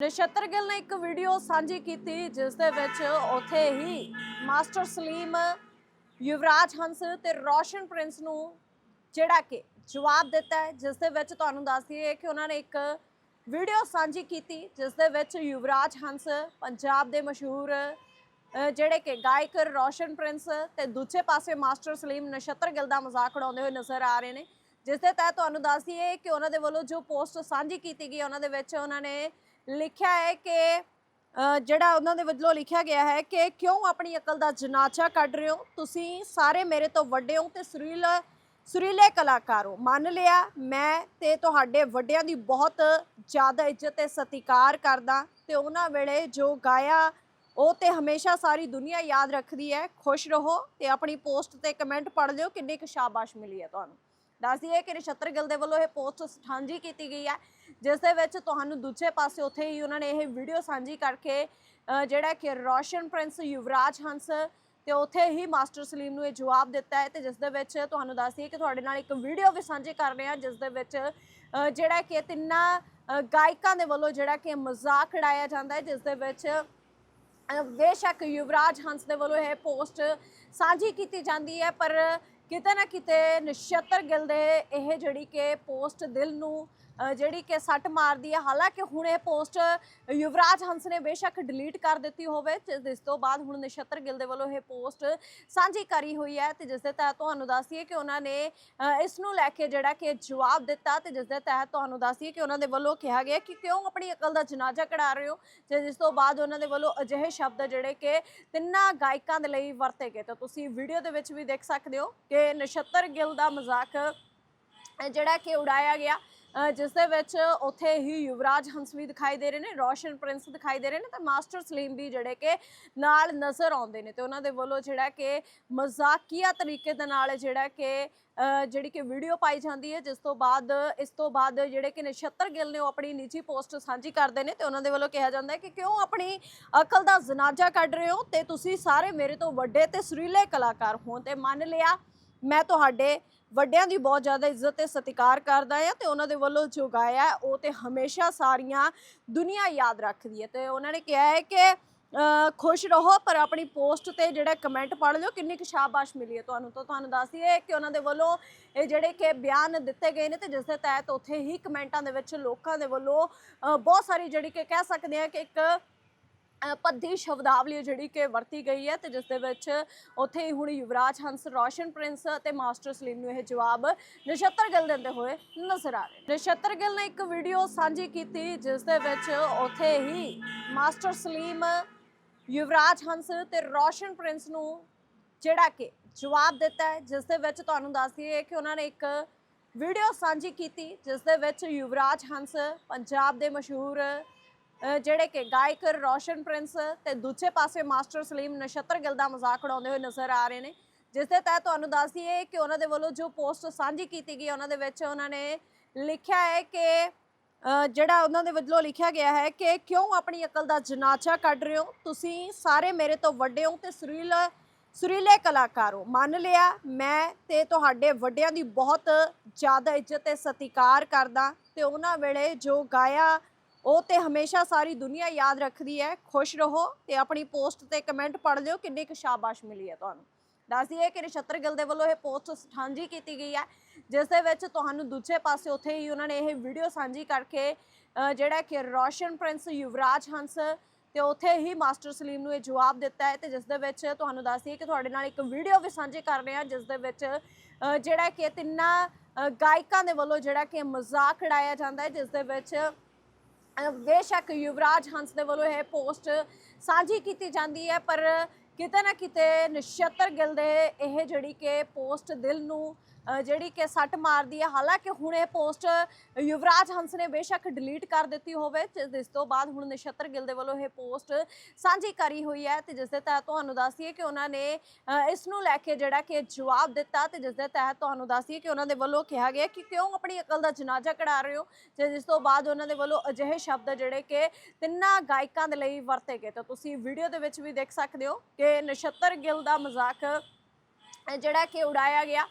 ਨਛੱਤਰ ਗਿੱਲ ਨੇ ਇੱਕ ਵੀਡੀਓ ਸਾਂਝੀ ਕੀਤੀ, ਜਿਸ ਦੇ ਵਿੱਚ ਉੱਥੇ ਹੀ ਮਾਸਟਰ ਸਲੀਮ, ਯੁਵਰਾਜ ਹੰਸ ਤੇ ਰੋਸ਼ਨ ਪ੍ਰਿੰਸ ਨੂੰ ਜਿਹੜਾ ਕਿ ਜਵਾਬ ਦਿੱਤਾ ਹੈ, ਜਿਸ ਦੇ ਵਿੱਚ ਤੁਹਾਨੂੰ ਦੱਸ ਦਈਏ ਕਿ ਉਹਨਾਂ ਨੇ ਇੱਕ ਵੀਡੀਓ ਸਾਂਝੀ ਕੀਤੀ, ਜਿਸ ਦੇ ਵਿੱਚ ਯੁਵਰਾਜ ਹੰਸ ਪੰਜਾਬ ਦੇ ਮਸ਼ਹੂਰ ਜਿਹੜੇ ਕਿ ਗਾਇਕ ਰੋਸ਼ਨ ਪ੍ਰਿੰਸ ਤੇ ਦੂਜੇ ਪਾਸੇ ਮਾਸਟਰ ਸਲੀਮ ਨਛੱਤਰ ਗਿੱਲ ਦਾ ਮਜ਼ਾਕ ਉਡਾਉਂਦੇ ਹੋਏ ਨਜ਼ਰ ਆ ਰਹੇ ਨੇ, ਜਿਸ ਦੇ ਤਹਿਤ ਤੁਹਾਨੂੰ ਦੱਸ ਦਈਏ ਕਿ ਉਹਨਾਂ ਦੇ ਵੱਲੋਂ ਜੋ ਪੋਸਟ ਸਾਂਝੀ ਕੀਤੀ ਗਈ, ਉਹਨਾਂ ਦੇ ਵਿੱਚ ਉਹਨਾਂ ਨੇ ਲਿਖਿਆ ਹੈ ਕਿ ਜਿਹੜਾ ਉਹਨਾਂ ਦੇ ਵੱਲੋਂ ਲਿਖਿਆ ਗਿਆ ਹੈ ਕਿ ਕਿਉਂ ਆਪਣੀ ਅਕਲ ਦਾ ਜਨਾਚਾ ਕੱਢ ਰਹੇ ਹੋ? ਤੁਸੀਂ ਸਾਰੇ ਮੇਰੇ ਤੋਂ ਵੱਡੇ ਹੋ ਤੇ ਸੁਰੀਲ, ਸੁਰੀਲੇ ਕਲਾਕਾਰ ਹੋ। ਮੰਨ ਲਿਆ, ਮੈਂ ਤੇ ਤੁਹਾਡੇ ਵੱਡਿਆਂ ਦੀ ਬਹੁਤ ਜ਼ਿਆਦਾ ਇੱਜ਼ਤ ਤੇ ਸਤਿਕਾਰ ਕਰਦਾ ਤੇ ਉਹਨਾਂ ਵੇਲੇ ਜੋ ਗਾਇਆ, ਉਹ ਤੇ ਹਮੇਸ਼ਾ ਸਾਰੀ ਦੁਨੀਆ ਯਾਦ ਰੱਖਦੀ ਹੈ। ਖੁਸ਼ ਰਹੋ ਤੇ ਆਪਣੀ ਪੋਸਟ ਤੇ ਕਮੈਂਟ ਪੜ੍ਹ ਲਿਓ ਕਿੰਨੀ ਕੁ ਸ਼ਾਬਾਸ਼ ਮਿਲੀ ਹੈ ਤੁਹਾਨੂੰ। ਦੱਸ ਦਈਏ ਕਿ ਨਛੱਤਰ ਗਿੱਲ ਦੇ ਵੱਲੋਂ ਇਹ ਪੋਸਟ ਸਾਂਝੀ ਕੀਤੀ ਗਈ ਹੈ, ਜਿਸ ਦੇ ਵਿੱਚ ਤੁਹਾਨੂੰ ਦੂਜੇ ਪਾਸੇ ਉੱਥੇ ਹੀ ਉਹਨਾਂ ਨੇ ਇਹ ਵੀਡੀਓ ਸਾਂਝੀ ਕਰਕੇ ਜਿਹੜਾ ਕਿ ਰੋਸ਼ਨ ਪ੍ਰਿੰਸ ਯੁਵਰਾਜ ਹੰਸ ਤੇ ਉੱਥੇ ਹੀ ਮਾਸਟਰ ਸਲੀਮ ਨੂੰ ਇਹ ਜਵਾਬ ਦਿੱਤਾ ਹੈ ਤੇ ਜਿਸ ਦੇ ਵਿੱਚ ਤੁਹਾਨੂੰ ਦੱਸ ਦਈਏ ਕਿ ਤੁਹਾਡੇ ਨਾਲ ਇੱਕ ਵੀਡੀਓ ਵੀ ਸਾਂਝੀ ਕਰ ਰਹੇ ਹਾਂ, ਜਿਸ ਦੇ ਵਿੱਚ ਜਿਹੜਾ ਕਿ ਤਿੰਨਾਂ ਗਾਇਕਾਂ ਦੇ ਵੱਲੋਂ ਜਿਹੜਾ ਕਿ ਮਜ਼ਾਕ ਉਡਾਇਆ ਜਾਂਦਾ ਹੈ, ਜਿਸ ਦੇ ਵਿੱਚ ਬੇਸ਼ੱਕ ਯੁਵਰਾਜ ਹੰਸ ਦੇ ਵੱਲੋਂ ਇਹ ਪੋਸਟ ਸਾਂਝੀ ਕੀਤੀ ਜਾਂਦੀ ਹੈ, ਪਰ ਕਿਤੇ ਨਾ ਕਿਤੇ ਨਛੱਤਰ ਗਿੱਲ ਦੇ ਇਹ ਜਿਹੜੀ ਕਿ ਪੋਸਟ ਦਿਲ ਨੂੰ ਜਿਹੜੀ ਕਿ ਸੱਟ ਮਾਰਦੀ ਹੈ ਹਾਲਾਂਕਿ ਹੁਣ ਇਹ ਪੋਸਟ ਯੁਵਰਾਜ ਹੰਸ ਨੇ ਬੇਸ਼ੱਕ ਡਿਲੀਟ ਕਰ ਦਿੱਤੀ ਹੋਵੇ ਜਿਸ ਜਿਸ ਤੋਂ ਬਾਅਦ ਹੁਣ ਨਛੱਤਰ ਗਿੱਲ ਦੇ ਵੱਲੋਂ ਇਹ ਪੋਸਟ ਸਾਂਝੀ ਕਰੀ ਹੋਈ ਹੈ, ਤੇ ਜਿਸ ਦੇ ਤਹਿਤ ਤੁਹਾਨੂੰ ਦੱਸੀਏ ਕਿ ਉਹਨਾਂ ਨੇ ਇਸ ਨੂੰ ਲੈ ਕੇ ਜਿਹੜਾ ਕਿ ਜਵਾਬ ਦਿੱਤਾ, ਤੇ ਜਿਸ ਦੇ ਤਹਿਤ ਤੁਹਾਨੂੰ ਦੱਸੀਏ ਕਿ ਉਹਨਾਂ ਦੇ ਵੱਲੋਂ ਕਿਹਾ ਗਿਆ ਕਿ ਕਿਉਂ ਆਪਣੀ ਅਕਲ ਦਾ ਜਨਾਜ਼ਾ ਕਢਾ ਰਹੇ ਹੋ, ਤੇ ਜਿਸ ਤੋਂ ਬਾਅਦ ਉਹਨਾਂ ਦੇ ਵੱਲੋਂ ਅਜਿਹੇ ਸ਼ਬਦ ਜਿਹੜੇ ਕਿ ਤਿੰਨਾਂ ਗਾਇਕਾਂ ਦੇ ਲਈ ਵਰਤੇ ਗਏ, ਤਾਂ ਤੁਸੀਂ ਵੀਡੀਓ ਦੇ ਵਿੱਚ ਵੀ ਦੇਖ ਸਕਦੇ ਹੋ ਕਿ ਨਛੱਤਰ ਗਿੱਲ ਦਾ ਮਜ਼ਾਕ ਜਿਹੜਾ ਕਿ ਉਡਾਇਆ ਗਿਆ ਜਿਸ ਦੇ ਵਿੱਚ ਉੱਥੇ ਹੀ ਯੁਵਰਾਜ ਹੰਸ ਵੀ ਦਿਖਾਈ ਦੇ ਰਹੇ ਨੇ, ਰੋਸ਼ਨ ਪ੍ਰਿੰਸ ਦਿਖਾਈ ਦੇ ਰਹੇ ਨੇ ਤੇ ਮਾਸਟਰ ਸਲੀਮ ਵੀ ਜਿਹੜੇ ਕਿ ਨਾਲ ਨਜ਼ਰ ਆਉਂਦੇ ਨੇ ਤੇ ਉਹਨਾਂ ਦੇ ਵੱਲੋਂ ਜਿਹੜਾ ਕਿ ਮਜ਼ਾਕੀਆ ਤਰੀਕੇ ਦੇ ਨਾਲ ਜਿਹੜਾ ਕਿ ਜਿਹੜੀ ਕਿ ਵੀਡੀਓ ਪਾਈ ਜਾਂਦੀ ਹੈ, ਜਿਸ ਤੋਂ ਬਾਅਦ, ਇਸ ਤੋਂ ਬਾਅਦ ਜਿਹੜੇ ਕਿ ਨਛੱਤਰ ਗਿੱਲ ਨੇ ਉਹ ਆਪਣੀ ਨਿੱਜੀ ਪੋਸਟ ਸਾਂਝੀ ਕਰਦੇ ਨੇ ਤੇ ਉਹਨਾਂ ਦੇ ਵੱਲੋਂ ਕਿਹਾ ਜਾਂਦਾ ਹੈ ਕਿ ਕਿਉਂ ਆਪਣੀ ਅਕਲ ਦਾ ਜਨਾਜ਼ਾ ਕੱਢ ਰਹੇ ਹੋ ਤੇ ਤੁਸੀਂ ਸਾਰੇ ਮੇਰੇ ਤੋਂ ਵੱਡੇ ਤੇ ਸੁਰੀਲੇ ਕਲਾਕਾਰ ਹੋ ਤੇ ਮੰਨ ਲਿਆ ਮੈਂ ਤੁਹਾਡੇ ਵੱਡਿਆਂ ਦੀ ਬਹੁਤ ਜ਼ਿਆਦਾ ਇੱਜ਼ਤ ਤੇ ਸਤਿਕਾਰ ਕਰਦਾ ਆ ਤੇ ਉਹਨਾਂ ਦੇ ਵੱਲੋਂ ਜੋ ਗਾਇਆ ਉਹ ਤੇ ਹਮੇਸ਼ਾ ਸਾਰੀਆਂ ਦੁਨੀਆ ਯਾਦ ਰੱਖਦੀ ਹੈ। ਤੇ ਉਹਨਾਂ ਨੇ ਕਿਹਾ ਹੈ ਕਿ ਖੁਸ਼ ਰਹੋ, ਪਰ ਆਪਣੀ ਪੋਸਟ ਤੇ ਜਿਹੜਾ ਕਮੈਂਟ ਪੜ੍ਹ ਲਿਓ, ਕਿੰਨੀ ਕੁ ਸ਼ਾਬਾਸ਼ ਮਿਲੀ ਹੈ ਤੁਹਾਨੂੰ। ਤਾਂ ਤੁਹਾਨੂੰ ਦੱਸ ਦਈਏ ਕਿ ਉਹਨਾਂ ਦੇ ਵੱਲੋਂ ਇਹ ਜਿਹੜੇ ਕਿ ਬਿਆਨ ਦਿੱਤੇ ਗਏ ਨੇ ਤੇ ਜਿਸ ਦੇ ਤਹਿਤ ਉੱਥੇ ਹੀ ਕਮੈਂਟਾਂ ਦੇ ਵਿੱਚ ਲੋਕਾਂ ਦੇ ਵੱਲੋਂ ਬਹੁਤ ਸਾਰੀ ਜਿਹੜੀ ਕਿ ਕਹਿ ਸਕਦੇ ਆ ਕਿ ਇੱਕ ਪੱਧੀ ਸ਼ਬਦਾਵਲੀ ਜਿਹੜੀ ਕਿ ਵਰਤੀ ਗਈ ਹੈ ਤੇ ਜਿਸ ਦੇ ਵਿੱਚ ਉੱਥੇ ਹੀ ਹੁਣ ਯੁਵਰਾਜ ਹੰਸ, ਰੋਸ਼ਨ ਪ੍ਰਿੰਸ ਅਤੇ ਮਾਸਟਰ ਸਲੀਮ ਨੂੰ ਇਹ ਜਵਾਬ ਨਛੱਤਰ ਗਿੱਲ ਦਿੰਦੇ ਹੋਏ ਨਜ਼ਰ ਆ ਰਹੇ ਨਛੱਤਰ ਗਿੱਲ ਨੇ ਇੱਕ ਵੀਡੀਓ ਸਾਂਝੀ ਕੀਤੀ ਜਿਸ ਦੇ ਵਿੱਚ ਉੱਥੇ ਹੀ ਮਾਸਟਰ ਸਲੀਮ, ਯੁਵਰਾਜ ਹੰਸ ਤੇ ਰੋਸ਼ਨ ਪ੍ਰਿੰਸ ਨੂੰ ਜਿਹੜਾ ਕਿ ਜਵਾਬ ਦਿੱਤਾ ਹੈ ਜਿਸ ਦੇ ਵਿੱਚ ਤੁਹਾਨੂੰ ਦੱਸ ਦਈਏ ਕਿ ਉਹਨਾਂ ਨੇ ਇੱਕ ਵੀਡੀਓ ਸਾਂਝੀ ਕੀਤੀ ਜਿਸ ਦੇ ਵਿੱਚ ਯੁਵਰਾਜ ਹੰਸ ਪੰਜਾਬ ਦੇ ਮਸ਼ਹੂਰ ਜਿਹੜੇ ਕਿ ਗਾਇਕ ਰੋਸ਼ਨ ਪ੍ਰਿੰਸ ਤੇ ਦੂਜੇ ਪਾਸੇ ਮਾਸਟਰ ਸਲੀਮ ਨਛੱਤਰ ਗਿੱਲ ਦਾ ਮਜ਼ਾਕ ਉਡਾਉਂਦੇ ਹੋਏ ਨਜ਼ਰ ਆ ਰਹੇ ਨੇ, ਜਿਸ ਦੇ ਤਹਿਤ ਤੁਹਾਨੂੰ ਦੱਸ ਦਈਏ ਕਿ ਉਹਨਾਂ ਦੇ ਵੱਲੋਂ ਜੋ ਪੋਸਟ ਸਾਂਝੀ ਕੀਤੀ ਗਈ ਉਹਨਾਂ ਦੇ ਵਿੱਚ ਉਹਨਾਂ ਨੇ ਲਿਖਿਆ ਹੈ ਕਿ ਜਿਹੜਾ ਉਹਨਾਂ ਦੇ ਵੱਲੋਂ ਲਿਖਿਆ ਗਿਆ ਹੈ ਕਿ ਕਿਉਂ ਆਪਣੀ ਅਕਲ ਦਾ ਜਨਾਚਾ ਕੱਢ ਰਹੇ ਹੋ? ਤੁਸੀਂ ਸਾਰੇ ਮੇਰੇ ਤੋਂ ਵੱਡੇ ਹੋ ਤੇ ਸੁਰੀਲ, ਸੁਰੀਲੇ ਕਲਾਕਾਰ ਹੋ। ਮੰਨ ਲਿਆ, ਮੈਂ ਤੇ ਤੁਹਾਡੇ ਵੱਡਿਆਂ ਦੀ ਬਹੁਤ ਜ਼ਿਆਦਾ ਇੱਜ਼ਤ ਤੇ ਸਤਿਕਾਰ ਕਰਦਾ ਤੇ ਉਹਨਾਂ ਵੇਲੇ ਜੋ ਗਾਇਆ ਉਹ ਤੇ ਹਮੇਸ਼ਾ ਸਾਰੀ ਦੁਨੀਆ ਯਾਦ ਰੱਖਦੀ ਹੈ। ਖੁਸ਼ ਰਹੋ ਤੇ ਆਪਣੀ ਪੋਸਟ ਤੇ ਕਮੈਂਟ ਪੜ੍ਹ ਲਿਓ ਕਿੰਨੀ ਕੁ ਸ਼ਾਬਾਸ਼ ਮਿਲੀ ਹੈ ਤੁਹਾਨੂੰ। ਦੱਸ ਦਈਏ ਕਿ ਨਛੱਤਰ ਗਿੱਲ ਦੇ ਵੱਲੋਂ ਇਹ ਪੋਸਟ ਸਾਂਝੀ ਕੀਤੀ ਗਈ ਹੈ, ਜਿਸ ਦੇ ਵਿੱਚ ਤੁਹਾਨੂੰ ਦੂਜੇ ਪਾਸੇ ਉੱਥੇ ਹੀ ਉਹਨਾਂ ਨੇ ਇਹ ਵੀਡੀਓ ਸਾਂਝੀ ਕਰਕੇ ਜਿਹੜਾ ਕਿ ਰੋਸ਼ਨ ਪ੍ਰਿੰਸ ਯੁਵਰਾਜ ਹੰਸ ਤੇ ਉੱਥੇ ਹੀ ਮਾਸਟਰ ਸਲੀਮ ਨੂੰ ਇਹ ਜਵਾਬ ਦਿੱਤਾ ਹੈ ਤੇ ਜਿਸ ਦੇ ਵਿੱਚ ਤੁਹਾਨੂੰ ਦੱਸ ਦਈਏ ਕਿ ਤੁਹਾਡੇ ਨਾਲ ਇੱਕ ਵੀਡੀਓ ਵੀ ਸਾਂਝੀ ਕਰ ਰਹੇ ਹਾਂ, ਜਿਸ ਦੇ ਵਿੱਚ ਜਿਹੜਾ ਕਿ ਤਿੰਨਾਂ ਗਾਇਕਾਂ ਦੇ ਵੱਲੋਂ ਜਿਹੜਾ ਕਿ ਮਜ਼ਾਕ ਉਡਾਇਆ ਜਾਂਦਾ ਹੈ, ਜਿਸ ਦੇ ਵਿੱਚ ਬੇਸ਼ੱਕ ਯੁਵਰਾਜ ਹੰਸ ਦੇ ਵੱਲੋਂ ਇਹ ਪੋਸਟ ਸਾਂਝੀ ਕੀਤੀ ਜਾਂਦੀ ਹੈ, ਪਰ ਕਿਤੇ ਨਾ ਕਿਤੇ ਨਛੱਤਰ ਗਿੱਲ ਦੇ ਇਹ ਜਿਹੜੀ ਕਿ ਪੋਸਟ ਦਿਲ ਨੂੰ ਜਿਹੜੀ ਕਿ ਸੱਟ ਮਾਰਦੀ ਹੈ ਹਾਲਾਂਕਿ ਹੁਣ ਇਹ ਪੋਸਟ ਯੁਵਰਾਜ ਹੰਸ ਨੇ ਬੇਸ਼ੱਕ ਡਿਲੀਟ ਕਰ ਦਿੱਤੀ ਹੋਵੇ ਜਿਸ ਜਿਸ ਤੋਂ ਬਾਅਦ ਹੁਣ ਨਛੱਤਰ ਗਿੱਲ ਦੇ ਵੱਲੋਂ ਇਹ ਪੋਸਟ ਸਾਂਝੀ ਕਰੀ ਹੋਈ ਹੈ ਤੇ ਜਿਸ ਦੇ ਤਹਿਤ ਤੁਹਾਨੂੰ ਦੱਸੀਏ ਕਿ ਉਹਨਾਂ ਨੇ ਇਸ ਨੂੰ ਲੈ ਕੇ ਜਿਹੜਾ ਕਿ ਜਵਾਬ ਦਿੱਤਾ ਤੇ ਜਿਸ ਦੇ ਤਹਿਤ ਤੁਹਾਨੂੰ ਦੱਸੀਏ ਕਿ ਉਹਨਾਂ ਦੇ ਵੱਲੋਂ ਕਿਹਾ ਗਿਆ ਕਿ ਕਿਉਂ ਆਪਣੀ ਅਕਲ ਦਾ ਜਨਾਜ਼ਾ ਕਢਾ ਰਹੇ ਹੋ ਤੇ ਜਿਸ ਤੋਂ ਬਾਅਦ ਉਹਨਾਂ ਦੇ ਵੱਲੋਂ ਅਜਿਹੇ ਸ਼ਬਦ ਜਿਹੜੇ ਕਿ ਤਿੰਨਾਂ ਗਾਇਕਾਂ ਦੇ ਲਈ ਵਰਤੇ ਗਏ। ਤਾਂ ਤੁਸੀਂ ਵੀਡੀਓ ਦੇ ਵਿੱਚ ਵੀ ਦੇਖ ਸਕਦੇ ਹੋ ਕਿ ਨਛੱਤਰ ਗਿੱਲ ਦਾ ਮਜ਼ਾਕ ਜਿਹੜਾ ਕਿ ਉਡਾਇਆ ਗਿਆ।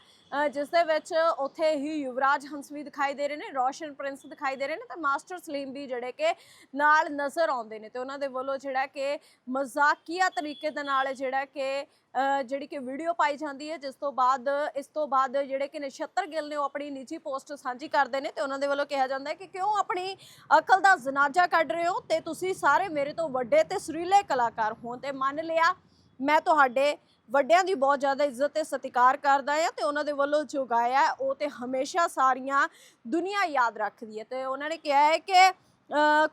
ਜਿਸ ਦੇ ਵਿੱਚ ਉੱਥੇ ਹੀ ਯੁਵਰਾਜ ਹੰਸ ਵੀ ਦਿਖਾਈ ਦੇ ਰਹੇ ਨੇ, ਰੋਸ਼ਨ ਪ੍ਰਿੰਸ ਦਿਖਾਈ ਦੇ ਰਹੇ ਨੇ ਤੇ ਮਾਸਟਰ ਸਲੀਮ ਵੀ ਜਿਹੜੇ ਕਿ ਨਾਲ ਨਜ਼ਰ ਆਉਂਦੇ ਨੇ ਤੇ ਉਹਨਾਂ ਦੇ ਵੱਲੋਂ ਜਿਹੜਾ ਕਿ ਮਜ਼ਾਕੀਆ ਤਰੀਕੇ ਦੇ ਨਾਲ ਜਿਹੜਾ ਕਿ ਜਿਹੜੀ ਕਿ ਵੀਡੀਓ ਪਾਈ ਜਾਂਦੀ ਹੈ, ਜਿਸ ਤੋਂ ਬਾਅਦ, ਇਸ ਤੋਂ ਬਾਅਦ ਜਿਹੜੇ ਕਿ ਨਛੱਤਰ ਗਿੱਲ ਨੇ ਉਹ ਆਪਣੀ ਨਿੱਜੀ ਪੋਸਟ ਸਾਂਝੀ ਕਰਦੇ ਨੇ ਤੇ ਉਹਨਾਂ ਦੇ ਵੱਲੋਂ ਕਿਹਾ ਜਾਂਦਾ ਹੈ ਕਿ ਕਿਉਂ ਆਪਣੀ ਅਕਲ ਦਾ ਜਨਾਜ਼ਾ ਕੱਢ ਰਹੇ ਹੋ ਤੇ ਤੁਸੀਂ ਸਾਰੇ ਮੇਰੇ ਤੋਂ ਵੱਡੇ ਤੇ ਸੁਰੀਲੇ ਕਲਾਕਾਰ ਹੋ ਤੇ ਮੰਨ ਲਿਆ ਮੈਂ ਤੁਹਾਡੇ ਵੱਡਿਆਂ ਦੀ ਬਹੁਤ ਜ਼ਿਆਦਾ ਇੱਜ਼ਤ ਤੇ ਸਤਿਕਾਰ ਕਰਦਾ ਆ ਤੇ ਉਹਨਾਂ ਦੇ ਵੱਲੋਂ ਜੋ ਗਾਇਆ ਉਹ ਤੇ ਹਮੇਸ਼ਾ ਸਾਰੀਆਂ ਦੁਨੀਆ ਯਾਦ ਰੱਖਦੀ ਹੈ। ਤੇ ਉਹਨਾਂ ਨੇ ਕਿਹਾ ਹੈ ਕਿ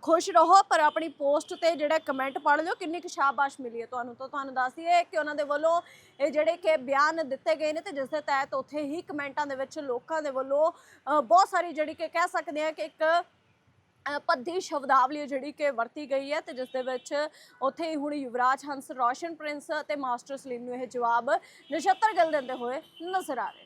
ਖੁਸ਼ ਰਹੋ, ਪਰ ਆਪਣੀ ਪੋਸਟ ਤੇ ਜਿਹੜਾ ਕਮੈਂਟ ਪੜ੍ਹ ਲਿਓ, ਕਿੰਨੀ ਕੁ ਸ਼ਾਬਾਸ਼ ਮਿਲੀ ਹੈ ਤੁਹਾਨੂੰ। ਤਾਂ ਤੁਹਾਨੂੰ ਦੱਸ ਦਈਏ ਕਿ ਉਹਨਾਂ ਦੇ ਵੱਲੋਂ ਇਹ ਜਿਹੜੇ ਕਿ ਬਿਆਨ ਦਿੱਤੇ ਗਏ ਨੇ ਤੇ ਜਿਸ ਦੇ ਤਹਿਤ ਉੱਥੇ ਹੀ ਕਮੈਂਟਾਂ ਦੇ ਵਿੱਚ ਲੋਕਾਂ ਦੇ ਵੱਲੋਂ ਬਹੁਤ ਸਾਰੀ ਜਿਹੜੀ ਕਿ ਕਹਿ ਸਕਦੇ ਆ ਕਿ ਇੱਕ ਪੱਧੀ ਸ਼ਬਦਾਵਲੀ ਜਿਹੜੀ ਕਿ ਵਰਤੀ ਗਈ ਹੈ ਤੇ ਜਿਸ ਦੇ ਵਿੱਚ ਉੱਥੇ ਹੀ ਹੁਣ ਯੁਵਰਾਜ ਹੰਸ, ਰੋਸ਼ਨ ਪ੍ਰਿੰਸ ਅਤੇ ਮਾਸਟਰ ਸਲੀਮ ਨੂੰ ਇਹ ਜਵਾਬ ਨਛੱਤਰ ਗਿੱਲ ਦਿੰਦੇ ਹੋਏ ਨਜ਼ਰ ਆ ਰਹੇ ਨੇ।